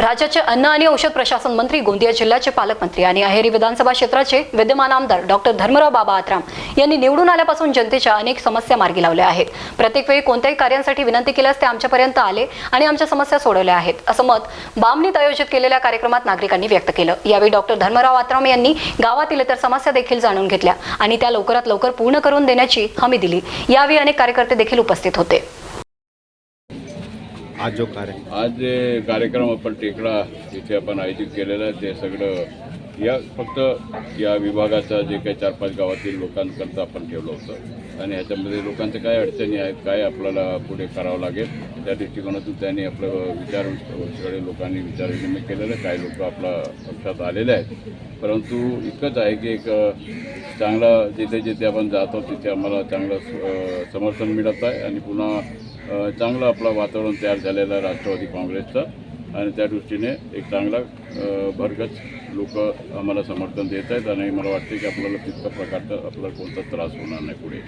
राज्याचे अन्न आणि औषध प्रशासन मंत्री गोंदिया जिल्ह्याचे पालकमंत्री आणि अहेरी विधानसभा क्षेत्राचे विद्यमान आमदार डॉक्टर धर्मराव बाबा आत्राम यांनी निवडून आल्यापासून जनतेच्या अनेक समस्या मार्गी लावल्या आहेत. प्रत्येक वेळी कोणत्याही कार्यांसाठी विनंती केल्यास ते आमच्यापर्यंत आले आणि आमच्या समस्या सोडवल्या आहेत असं मत बामणीत आयोजित केलेल्या कार्यक्रमात नागरिकांनी व्यक्त केलं. यावेळी डॉक्टर धर्मराव आत्राम यांनी गावातील इतर समस्या देखील जाणून घेतल्या आणि त्या लवकरात लवकर पूर्ण करून देण्याची हमी दिली. यावेळी अनेक कार्यकर्ते देखील उपस्थित होते. आज जो कार्य आज जे कार्यक्रम आपण टेकडा इथे आपण आयोजित केलेला आहे ते सगळं या फक्त या विभागाचा जे काही चार पाच गावातील लोकांकरता आपण ठेवलं होतं. आणि ह्याच्यामध्ये लोकांच्या काय अडचणी आहेत काय आपल्याला पुढे करावं लागेल त्या दृष्टिकोनातून त्यांनी आपलं विचार सगळे लोकांनी विचारविनिमय केलेलं आहे काही लोक आपल्या पक्षात आलेले आहेत. परंतु इतकंच आहे की एक चांगला जिथे जिथे आपण जातो तिथे आम्हाला चांगलं समर्थन मिळत आहे. आणि पुन्हा चांगलं आपलं वातावरण तयार झालेलं आहे राष्ट्रवादी काँग्रेसचं. आणि त्या दृष्टीने एक चांगला भरगच लोक आम्हाला समर्थन देत आहेत आणि मला वाटते की आपल्याला तितका प्रकारचा आपल्याला कोणता त्रास होणार नाही पुढे.